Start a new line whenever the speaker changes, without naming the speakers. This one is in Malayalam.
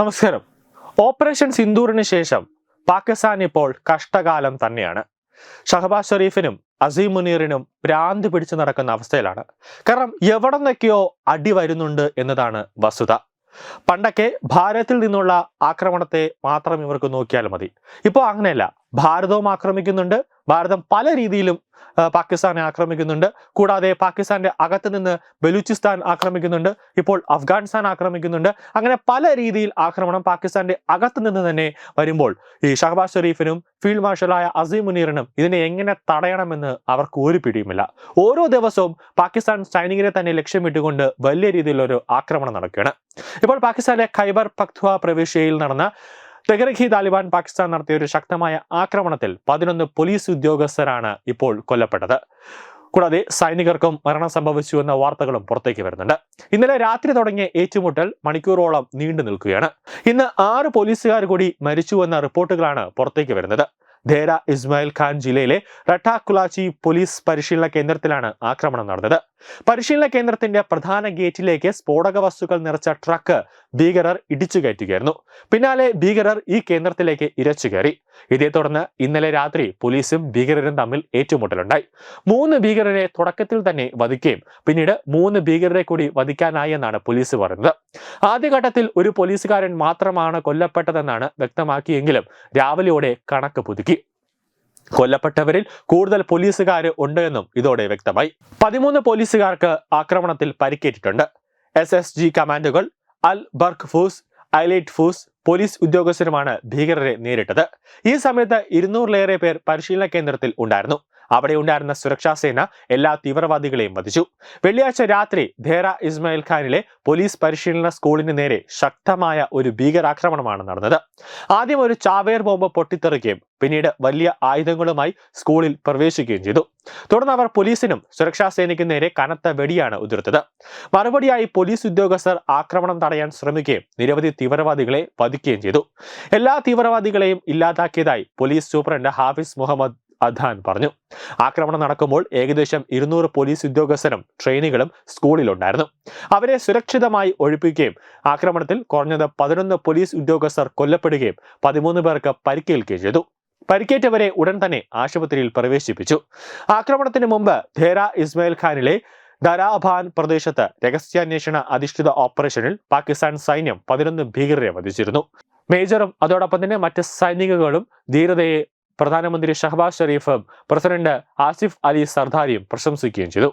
നമസ്കാരം. ഓപ്പറേഷൻ സിന്ദൂറിന് ശേഷം പാകിസ്ഥാൻ ഇപ്പോൾ കഷ്ടകാലം തന്നെയാണ്. ഷഹബാസ് ഷെരീഫിനും അസീം മുനീറിനും ഭ്രാന്ത് പിടിച്ചു നടക്കുന്ന അവസ്ഥയിലാണ്. കാരണം എവിടെ നിന്നൊക്കെയോ അടി വരുന്നുണ്ട് എന്നതാണ് വസ്തുത. പണ്ടൊക്കെ ഭാരതത്തിൽ നിന്നുള്ള ആക്രമണത്തെ മാത്രം ഇവർക്ക് നോക്കിയാൽ മതി. ഇപ്പോൾ അങ്ങനെയല്ല. ഭാരതവും ആക്രമിക്കുന്നുണ്ട്. ഭാരതം പല രീതിയിലും പാകിസ്ഥാനെ ആക്രമിക്കുന്നുണ്ട്. കൂടാതെ പാകിസ്ഥാന്റെ അകത്ത് നിന്ന് ബലൂചിസ്ഥാൻ ആക്രമിക്കുന്നുണ്ട്. ഇപ്പോൾ അഫ്ഗാനിസ്ഥാൻ ആക്രമിക്കുന്നുണ്ട്. അങ്ങനെ പല രീതിയിൽ ആക്രമണം പാകിസ്ഥാന്റെ അകത്ത് നിന്ന് തന്നെ വരുമ്പോൾ ഈ ഷഹബാസ് ഷെരീഫിനും ഫീൽഡ് മാർഷലായ അസീം മുനീറിനും ഇതിനെ എങ്ങനെ തടയണമെന്ന് അവർക്ക് ഒരു പിടിയുമില്ല. ഓരോ ദിവസവും പാകിസ്ഥാൻ സൈനികരെ തന്നെ ലക്ഷ്യമിട്ടുകൊണ്ട് വലിയ രീതിയിലൊരു ആക്രമണം നടക്കുകയാണ്. ഇപ്പോൾ പാകിസ്ഥാനിലെ ഖൈബർ പക്ത്വ പ്രവിശ്യയിൽ നടന്ന തെഹ്രിഖി താലിബാൻ പാകിസ്ഥാൻ നടത്തിയ ഒരു ശക്തമായ ആക്രമണത്തിൽ പതിനൊന്ന് പോലീസ് ഉദ്യോഗസ്ഥരാണ് ഇപ്പോൾ കൊല്ലപ്പെട്ടത്. കൂടാതെ സൈനികർക്കും മരണം സംഭവിച്ചു എന്ന വാർത്തകളും പുറത്തേക്ക് വരുന്നുണ്ട്. ഇന്നലെ രാത്രി തുടങ്ങിയ ഏറ്റുമുട്ടൽ മണിക്കൂറോളം നീണ്ടു നിൽക്കുകയാണ്. ഇന്ന് ആറ് പോലീസുകാർ കൂടി മരിച്ചു എന്ന റിപ്പോർട്ടുകളാണ് പുറത്തേക്ക് വരുന്നത്. ധേര ഇസ്മായിൽ ഖാൻ ജില്ലയിലെ റട്ടാ കുലാച്ചി പോലീസ് പരിശീലന കേന്ദ്രത്തിലാണ് ആക്രമണം നടന്നത്. പരിശീലന കേന്ദ്രത്തിന്റെ പ്രധാന ഗേറ്റിലേക്ക് സ്ഫോടക വസ്തുക്കൾ നിറച്ച ട്രക്ക് ഭീകരർ ഇടിച്ചു കയറ്റുകയായിരുന്നു. പിന്നാലെ ഭീകരർ ഈ കേന്ദ്രത്തിലേക്ക് ഇരച്ചു കയറി. ഇതേ തുടർന്ന് ഇന്നലെ രാത്രി പോലീസും ഭീകരരും തമ്മിൽ ഏറ്റുമുട്ടലുണ്ടായി. മൂന്ന് ഭീകരരെ തുടക്കത്തിൽ തന്നെ വധിക്കുകയും പിന്നീട് മൂന്ന് ഭീകരരെ കൂടി വധിക്കാനായി എന്നാണ് പോലീസ് പറയുന്നത്. ആദ്യഘട്ടത്തിൽ ഒരു പോലീസുകാരൻ മാത്രമാണ് കൊല്ലപ്പെട്ടതെന്നാണ് വ്യക്തമാക്കിയെങ്കിലും രാവിലെയോടെ കണക്ക് പുതുക്കി. കൊല്ലപ്പെട്ടവരിൽ കൂടുതൽ പോലീസുകാർ ഉണ്ട് എന്നും ഇതോടെ വ്യക്തമായി. പതിമൂന്ന് പോലീസുകാർക്ക് ആക്രമണത്തിൽ പരിക്കേറ്റിട്ടുണ്ട്. എസ് എസ് ജി കമാൻഡുകൾ Al Burq forces elite forces police ഉദ്യോഗസ്ഥരുമാണ് ഭീകരരെ നേരിട്ടത്. ഈ സമയത്ത് ഇരുന്നൂറിലേറെ പേർ പരിശീലന കേന്ദ്രത്തിൽ ഉണ്ടായിരുന്നു. അവിടെ ഉണ്ടായിരുന്ന സുരക്ഷാ സേന എല്ലാ തീവ്രവാദികളെയും വധിച്ചു. വെള്ളിയാഴ്ച രാത്രി ധേറ ഇസ്മായിൽ ഖാനിലെ പോലീസ് പരിശീലന സ്കൂളിന് നേരെ ശക്തമായ ഒരു ഭീകരാക്രമണമാണ് നടന്നത്. ആദ്യം ഒരു ചാവേർ ബോംബ് പൊട്ടിത്തെറിക്കുകയും പിന്നീട് വലിയ ആയുധങ്ങളുമായി സ്കൂളിൽ പ്രവേശിക്കുകയും ചെയ്തു. തുടർന്ന് അവർ പോലീസിനും സുരക്ഷാ സേനയ്ക്കും നേരെ കനത്ത വെടിയാണ് ഉതിർത്തത്. മറുപടിയായി പോലീസ് ഉദ്യോഗസ്ഥർ ആക്രമണം തടയാൻ ശ്രമിക്കുകയും നിരവധി തീവ്രവാദികളെ വധിക്കുകയും ചെയ്തു. എല്ലാ തീവ്രവാദികളെയും ഇല്ലാതാക്കിയതായി പോലീസ് സൂപ്രണ്ട് ഹാഫിസ് മുഹമ്മദ് അദാൻ പറഞ്ഞു. ആക്രമണം നടക്കുമ്പോൾ ഏകദേശം ഇരുന്നൂറ് പോലീസ് ഉദ്യോഗസ്ഥരും ട്രെയിനികളും സ്കൂളിലുണ്ടായിരുന്നു. അവരെ സുരക്ഷിതമായി ഒഴിപ്പിക്കുകയും ആക്രമണത്തിൽ കുറഞ്ഞത് പതിനൊന്ന് പോലീസ് ഉദ്യോഗസ്ഥർ കൊല്ലപ്പെടുകയും പതിമൂന്ന് പേർക്ക് പരിക്കേൽക്കുകയും ചെയ്തു. പരിക്കേറ്റവരെ ഉടൻ തന്നെ ആശുപത്രിയിൽ പ്രവേശിപ്പിച്ചു. ആക്രമണത്തിന് മുമ്പ് ധേര ഇസ്മായിൽ ഖാനിലെ ദരാഭാൻ പ്രദേശത്ത് രഹസ്യാന്വേഷണ അധിഷ്ഠിത ഓപ്പറേഷനിൽ പാകിസ്ഥാൻ സൈന്യം പതിനൊന്ന് ഭീകരരെ വധിച്ചിരുന്നു. മേജറും അതോടൊപ്പം തന്നെ മറ്റ് സൈനികകളും ധീരതയെ പ്രധാനമന്ത്രി ഷഹബാസ് ഷെരീഫും പ്രസിഡന്റ് ആസിഫ് അലി സർദാരിയും പ്രശംസിക്കുകയും ചെയ്തു.